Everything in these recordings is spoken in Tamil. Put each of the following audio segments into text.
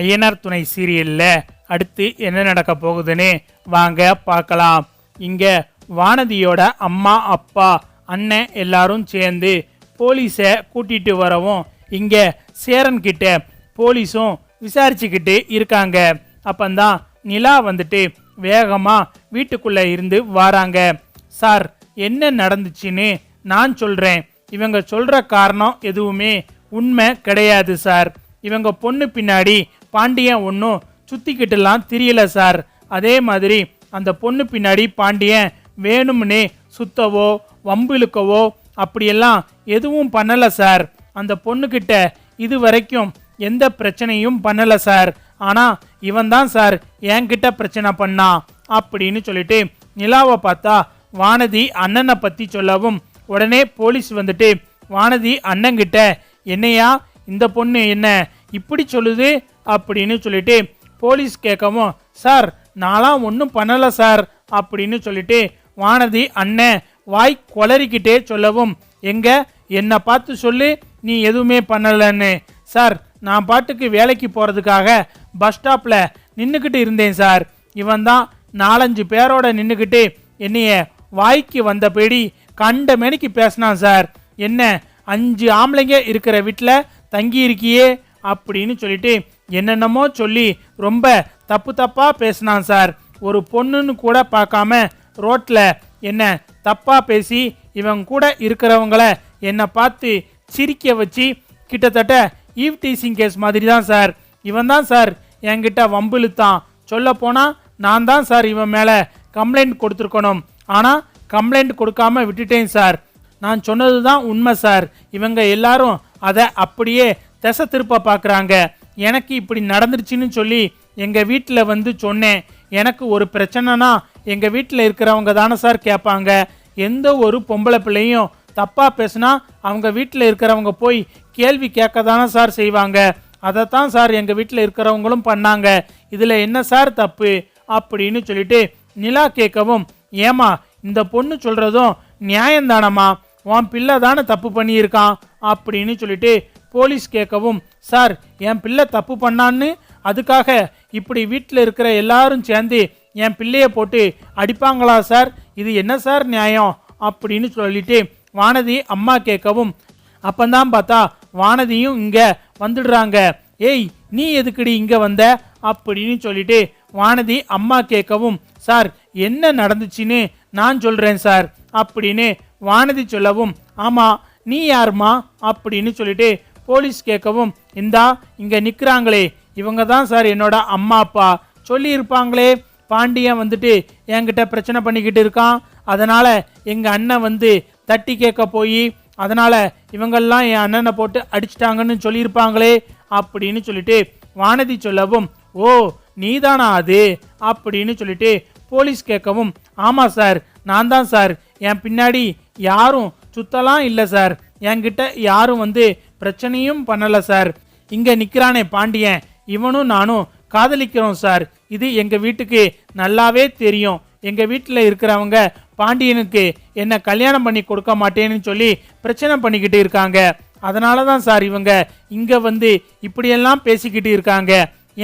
ஐயனார் துணை சீரியலில் அடுத்து என்ன நடக்க போகுதுன்னு வாங்க பார்க்கலாம். இங்கே வானதியோட அம்மா அப்பா அண்ணன் எல்லாரும் சேர்ந்து போலீஸை கூட்டிட்டு வரவும் இங்கே சேரன்கிட்ட போலீஸும் விசாரிச்சுக்கிட்டு இருக்காங்க. அப்பந்தான் நிலா வந்துட்டு வேகமாக வீட்டுக்குள்ளே இருந்து வராங்க. சார் என்ன நடந்துச்சுன்னு நான் சொல்கிறேன் இவங்க சொல்கிற காரணம் எதுவுமே உண்மை கிடையாது சார். இவங்க பொண்ணு பின்னாடி பாண்டியன் ஒன்றும் சுற்றிக்கிட்டுலாம் தெரியல சார். அதே மாதிரி அந்த பொண்ணு பின்னாடி பாண்டியன் வேணும்னே சுத்தவோ வம்பு இழுக்கவோ அப்படியெல்லாம் எதுவும் பண்ணலை சார். அந்த பொண்ணுக்கிட்ட இது வரைக்கும் எந்த பிரச்சனையும் பண்ணலை சார். ஆனால் இவன் தான் சார் என்கிட்ட பிரச்சனை பண்ணான் அப்படின்னு சொல்லிட்டு நிலாவை பார்த்தா வானதி அண்ணனை பற்றி சொல்லவும் உடனே போலீஸ் வந்துட்டு வானதி அண்ணங்கிட்ட என்னையா? இந்த பொண்ணு என்ன இப்படி சொல்லுது அப்படின்னு சொல்லிட்டு போலீஸ் கேட்கவும் சார் நான்லாம் ஒன்றும் பண்ணலை சார் அப்படின்னு சொல்லிட்டு வானதி அண்ணன் வாய் கொளறிக்கிட்டே சொல்லவும் எங்க என்னை பார்த்து சொல்லு நீ எதுவுமே பண்ணலன்னு. சார் நான் பாட்டுக்கு வேலைக்கு போகிறதுக்காக பஸ் ஸ்டாப்பில் நின்றுக்கிட்டு இருந்தேன் சார். இவன் தான் நாலஞ்சு பேரோட நின்றுக்கிட்டு என்னைய வாய்க்கு வந்தபடி கண்ட மேனிக்கு பேசினான் சார். என்ன அஞ்சு ஆம்பளைங்க இருக்கிற வீட்டில் தங்கி இருக்கியே அப்படின்னு சொல்லிட்டு என்னென்னமோ சொல்லி ரொம்ப தப்பு தப்பாக பேசினான் சார். ஒரு பொண்ணுன்னு கூட பார்க்காம ரோட்டில் என்ன தப்பாக பேசி இவங்க கூட இருக்கிறவங்கள என்னை பார்த்து சிரிக்க வச்சு கிட்டத்தட்ட ஈவ் டீசிங் கேஸ் மாதிரி தான் சார். இவன் தான் சார் என்கிட்ட வம்பிழுத்தான். சொல்ல போனால் நான் தான் சார் இவன் மேலே கம்ப்ளைண்ட் கொடுத்துருக்கணும். ஆனால் கம்ப்ளைண்ட் கொடுக்காம விட்டுட்டேன் சார். நான் சொன்னது தான் உண்மை சார். இவங்க எல்லாரும் அதை அப்படியே திசை திருப்ப பார்க்குறாங்க. எனக்கு இப்படி நடந்துருச்சுன்னு சொல்லி எங்கள் வீட்டில் வந்து சொன்னேன். எனக்கு ஒரு பிரச்சனைனா எங்கள் வீட்டில் இருக்கிறவங்க தானே சார் கேட்பாங்க. எந்த ஒரு பொம்பளை பிள்ளையும் தப்பாக பேசுனா அவங்க வீட்டில் இருக்கிறவங்க போய் கேள்வி கேட்க தானே சார் செய்வாங்க. அதைத்தான் சார் எங்கள் வீட்டில் இருக்கிறவங்களும் பண்ணாங்க. இதில் என்ன சார் தப்பு? அப்படின்னு சொல்லிட்டு நிலா கேட்கவும் ஏமா இந்த பொண்ணு சொல்கிறதும் நியாயம்தானம்மா. உன் பிள்ளை தானே தப்பு பண்ணியிருக்கான். அப்படின்னு சொல்லிட்டு போலீஸ் கேட்கவும் சார் என் பிள்ளை தப்பு பண்ணான்னு? அதுக்காக இப்படி வீட்டில் இருக்கிற எல்லாரும் சேர்ந்து என் பிள்ளைய போட்டு அடிப்பாங்களா சார் இது என்ன சார் நியாயம்? அப்படின்னு சொல்லிட்டு வானதி அம்மா கேட்கவும் அப்பந்தான் பார்த்தா வானதியும் இங்கே வந்துடுறாங்க. ஏய் நீ எதுக்குடி இங்கே வந்த? அப்படின்னு சொல்லிட்டு வானதி அம்மா கேட்கவும் சார் என்ன நடந்துச்சுன்னு நான் சொல்கிறேன் சார். அப்படின்னு வானதி சொல்லவும் ஆமாம் நீ யாருமா? அப்படின்னு சொல்லிட்டு போலீஸ் கேட்கவும் இந்தா இங்கே நிற்கிறாங்களே இவங்க தான் சார் என்னோட அம்மா அப்பா. சொல்லியிருப்பாங்களே பாண்டியன் வந்துட்டு என்கிட்ட பிரச்சனை பண்ணிக்கிட்டு இருக்கான். அதனால் எங்கள் அண்ணன் வந்து தட்டி கேட்க போய் அதனால் இவங்கெல்லாம் என் அண்ணனை போட்டு அடிச்சிட்டாங்கன்னு சொல்லியிருப்பாங்களே அப்படின்னு சொல்லிட்டு வானதி சொல்லவும் ஓ நீதானா அது? அப்படின்னு சொல்லிட்டு போலீஸ் கேட்கவும் ஆமாம் சார் நான் தான் சார். என் பின்னாடி யாரும் சுத்தலாம் இல்லை சார். என்கிட்ட யாரும் வந்து பிரச்சனையும் பண்ணலை சார். இங்கே நிற்கிறானே பாண்டியன். இவனும் நானும் காதலிக்கிறோம் சார். இது எங்கள் வீட்டுக்கு நல்லாவே தெரியும். எங்கள் வீட்டில் இருக்கிறவங்க பாண்டியனுக்கு என்ன கல்யாணம் பண்ணி கொடுக்க மாட்டேன்னு சொல்லி பிரச்சனை பண்ணிக்கிட்டு இருக்காங்க. அதனால தான் சார் இவங்க இங்கே வந்து இப்படியெல்லாம் பேசிக்கிட்டு இருக்காங்க.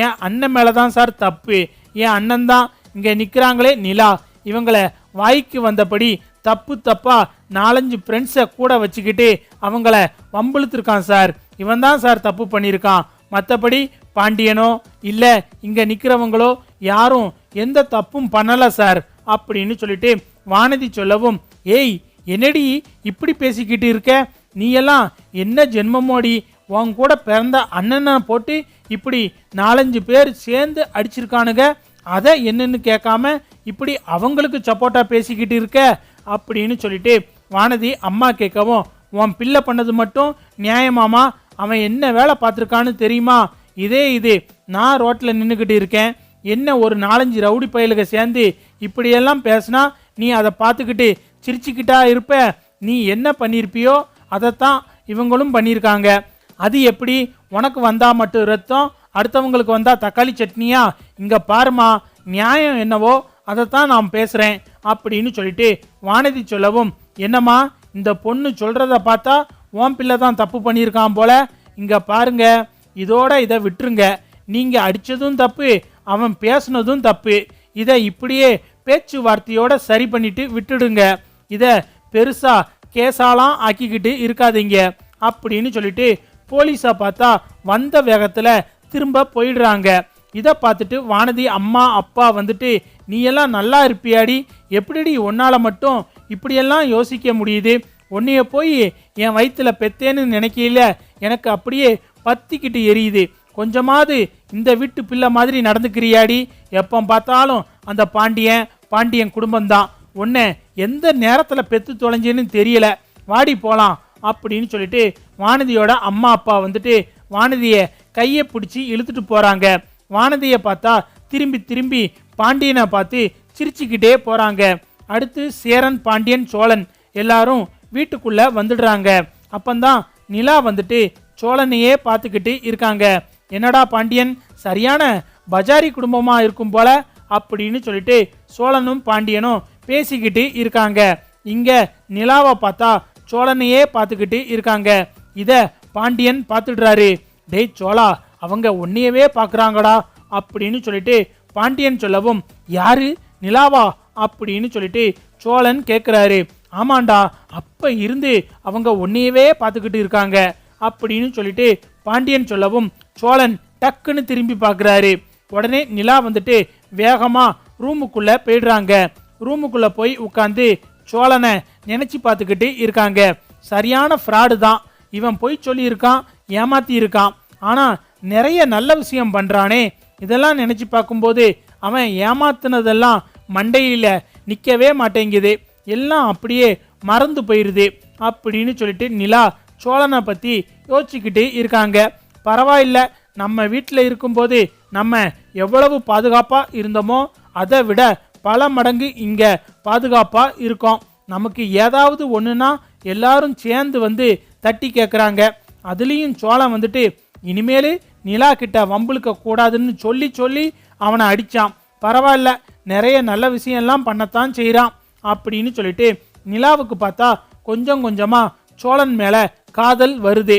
என் அண்ணன் மேலே தான் சார் தப்பு. என் அண்ணன் தான் இங்கே நிற்கிறாங்களே நிலா. இவங்களை வாய்க்கு வந்தபடி தப்பு தப்பா நாலஞ்சு ஃப்ரெண்ட்ஸை கூட வச்சுக்கிட்டு அவங்கள வம்பிழுத்துருக்கான் சார். இவன் தான் சார் தப்பு பண்ணியிருக்கான். மற்றபடி பாண்டியனோ இல்லை இங்கே நிற்கிறவங்களோ யாரும் எந்த தப்பும் பண்ணலை சார் அப்படின்னு சொல்லிட்டு வானதி சொல்லவும் ஏய் என்னடி இப்படி பேசிக்கிட்டு இருக்க? நீயெல்லாம் என்ன ஜென்மமோடி? உன் கூட பிறந்த அண்ணனை போட்டு இப்படி நாலஞ்சு பேர் சேர்ந்து அடிச்சிருக்கானுங்க. அதை என்னன்னு கேட்காம இப்படி அவங்களுக்கு சப்போட்டா பேசிக்கிட்டு இருக்க? அப்படின்னு சொல்லிட்டு வானதி அம்மா கேட்கவும் உன் பிள்ளை பண்ணது மட்டும் நியாயமாமா அவன் என்ன வேலை பார்த்துருக்கான்னு தெரியுமா? இதே இது. நான் ரோட்டில் நின்றுக்கிட்டு இருக்கேன். என்ன ஒரு நாலஞ்சு ரவுடி பயலுக சேர்ந்து இப்படியெல்லாம் பேசினா நீ அதை பார்த்துக்கிட்டு சிரிச்சுக்கிட்டா இருப்ப? நீ என்ன பண்ணியிருப்பியோ அதைத்தான் இவங்களும் பண்ணியிருக்காங்க அது எப்படி? உனக்கு வந்தால் மட்டும் ரத்தம் அடுத்தவங்களுக்கு வந்தால் தக்காளி சட்னியா? இங்கே பாருமா நியாயம் என்னவோ? அதைத்தான் நான் பேசுகிறேன் அப்படின்னு சொல்லிட்டு வானதி சொல்லவும் என்னம்மா இந்த பொண்ணு சொல்கிறத பார்த்தா ஓம் பிள்ளை தான் தப்பு பண்ணியிருக்கான் போல. இங்கே பாருங்க இதோட இதை விட்டுருங்க. நீங்கள் அடித்ததும் தப்பு அவன் பேசுனதும் தப்பு. இதை இப்படியே பேச்சுவார்த்தையோட சரி பண்ணிட்டு விட்டுடுங்க. இதை பெருசாக கேசாலாம் ஆக்கிக்கிட்டு இருக்காதீங்க அப்படின்னு சொல்லிட்டு போலீஸை பார்த்தா வந்த வேகத்தில் திரும்ப போயிடுறாங்க. இதை பார்த்துட்டு வானதி அம்மா அப்பா வந்துட்டு நீ எல்லாம் நல்லா இருப்பியாடி? எப்படிடி உன்னால் மட்டும் இப்படியெல்லாம் யோசிக்க முடியுது? உன்னைய போய் என் வயிற்றில் பெத்தேன்னு நினைக்கையில எனக்கு அப்படியே பத்திக்கிட்டு எரியுது. கொஞ்சமாவது இந்த வீட்டு பிள்ளை மாதிரி நடந்துக்கிறியாடி? எப்போ பார்த்தாலும் அந்த பாண்டியன் பாண்டியன் குடும்பம்தான். உன்னை எந்த நேரத்தில் பெத்து தொலைஞ்சேன்னு தெரியல. வாடி போகலாம் அப்படின்னு சொல்லிட்டு வானதியோட அம்மா அப்பா வந்துட்டு வானதியை கையை பிடிச்சி இழுத்துட்டு போகிறாங்க வானதியை பார்த்தா திரும்பி திரும்பி பாண்டியனை பார்த்து சிரிச்சுக்கிட்டே போகிறாங்க அடுத்து சேரன் பாண்டியன் சோழன் எல்லாரும் வீட்டுக்குள்ளே வந்துடுறாங்க. அப்பந்தான் நிலா வந்துட்டு சோழனையே பார்த்துக்கிட்டு இருக்காங்க. என்னடா பாண்டியன் சரியான பஜாரி குடும்பமாக இருக்கும் போல அப்படின்னு சொல்லிட்டு சோழனும் பாண்டியனும் பேசிக்கிட்டு இருக்காங்க. இங்கே நிலாவை பார்த்தா சோழனையே பார்த்துக்கிட்டு இருக்காங்க. இதை பாண்டியன் பார்த்துடுறாரு. டேய் சோழா அவங்க உன்னையவே பார்க்குறாங்கடா அப்படின்னு சொல்லிட்டு பாண்டியன் சொல்லவும் யாரு? நிலாவா? அப்படின்னு சொல்லிட்டு சோழன் கேட்குறாரு ஆமாண்டா அப்போ இருந்து அவங்க உன்னையவே பார்த்துக்கிட்டு இருக்காங்க. அப்படின்னு சொல்லிட்டு பாண்டியன் சொல்லவும் சோழன் டக்குன்னு திரும்பி பார்க்குறாரு. உடனே நிலா வந்துட்டு வேகமாக ரூமுக்குள்ளே போயிடுறாங்க. ரூமுக்குள்ளே போய் உட்காந்து சோழனை நினச்சி பார்த்துக்கிட்டு இருக்காங்க. சரியான ஃப்ராடு தான். இவன் போய் சொல்லியிருக்கான் ஏமாத்தி இருக்கான் ஆனால் நிறைய நல்ல விஷயம் பண்ணுறானே இதெல்லாம் நினச்சி பார்க்கும்போது அவன் ஏமாத்தினதெல்லாம் மண்டையில் நிற்கவே மாட்டேங்குது. எல்லாம் அப்படியே மறந்து போயிடுது அப்படின்னு சொல்லிட்டு நிலா சோழனை பற்றி யோசிச்சுக்கிட்டு இருக்காங்க. பரவாயில்ல நம்ம வீட்டில் இருக்கும்போது நம்ம எவ்வளவு பாதுகாப்பாக இருந்தோமோ அதை விட பல மடங்கு இங்கே பாதுகாப்பாக இருக்கோம். நமக்கு ஏதாவது ஒன்றுனா எல்லாரும் சேர்ந்து வந்து தட்டி கேட்குறாங்க அதுலேயும் சோழன் வந்துட்டு இனிமேல் நிலா கிட்ட வம்புழுக்க கூடாதுன்னு சொல்லி சொல்லி அவனை அடிச்சான். பரவாயில்ல நிறைய நல்ல விஷயம்லாம் பண்ணத்தான் செய்கிறான் அப்படின்னு சொல்லிட்டு நிலாவுக்கு பார்த்தா கொஞ்சம் கொஞ்சமா சோழன் மேல காதல் வருது.